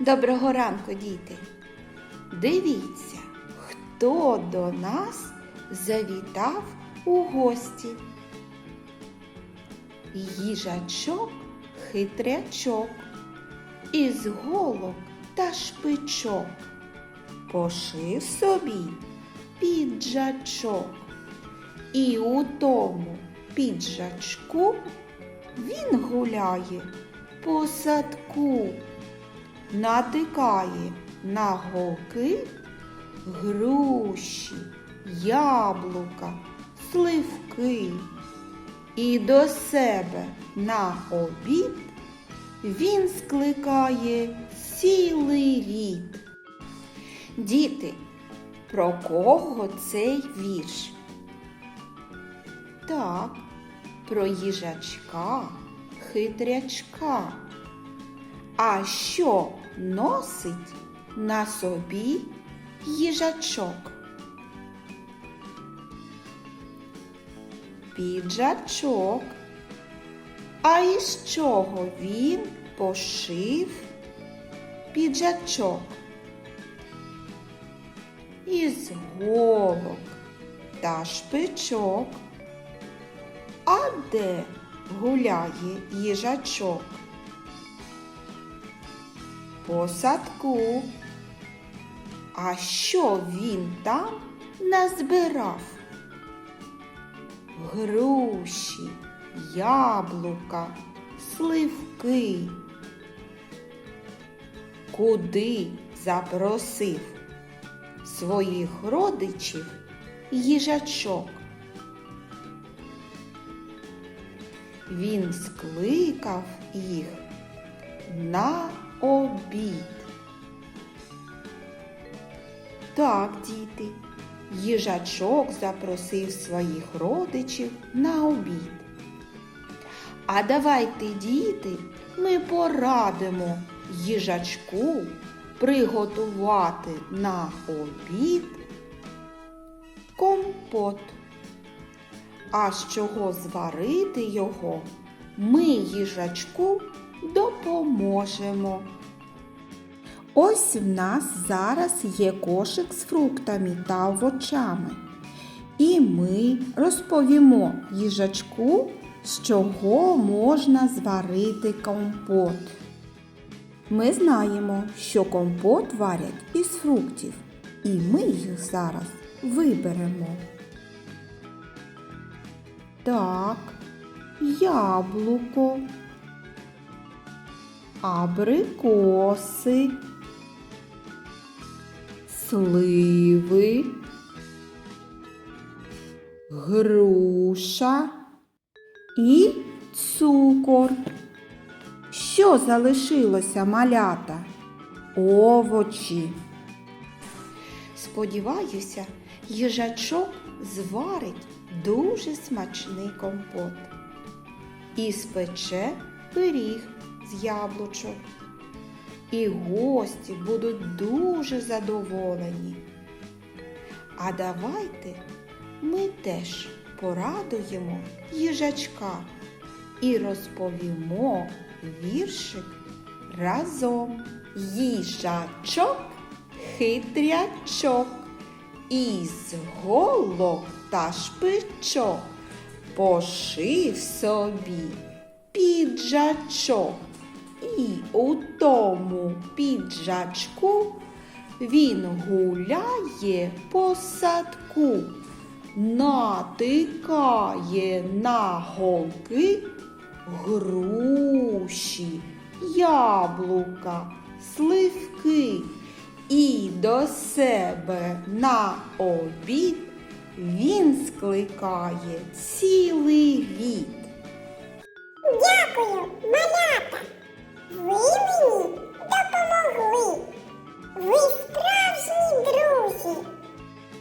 Доброго ранку, діти! Дивіться, хто до нас завітав у гості. Їжачок хитрячок, із голок та шпичок пошив собі піджачок. І у тому піджачку він гуляє по садку натикає на голки груші, яблука, сливки. І до себе на обід він скликає цілий рід. Діти, про кого цей вірш? Так, про їжачка, хитрячка. А що носить на собі їжачок? Піджачок. А із чого він пошив піджачок? Із голок та шпичок. А де гуляє їжачок? По садку. А що він там назбирав? Груші, яблука, сливки. Куди запросив своїх родичів їжачок? Він скликав їх на обід. Так, діти, їжачок запросив своїх родичів на обід. А давайте, діти, ми порадимо їжачку приготувати на обід компот. А з чого зварити його, ми їжачку допоможемо. Ось в нас зараз є кошик з фруктами та овочами. І ми розповімо їжачку, з чого можна зварити компот. Ми знаємо, що компот варять із фруктів, і ми їх зараз виберемо. Так, яблуко, абрикоси, сливи, груша і цукор. Що залишилося малята? Овочі. Сподіваюся, їжачок зварить дуже смачний компот і спече пиріг з яблучок. І гості будуть дуже задоволені. А давайте ми теж порадуємо їжачка і розповімо віршик разом. Їжачок хитрячок із голок та шпичок пошив собі піджачок. І у тому піджачку він гуляє по садку, натикає на голки груші, яблука, сливки і до себе на обід він скликає цілий рід. Дякую, малята! Ви мені допомогли. Ви справжні друзі.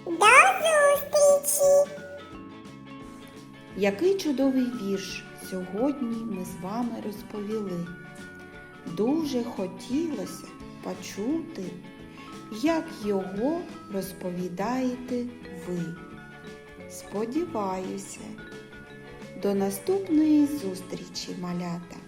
До зустрічі! Який чудовий вірш сьогодні ми з вами розповіли. Дуже хотілося почути, як його розповідаєте ви. Сподіваюся, до наступної зустрічі, малята!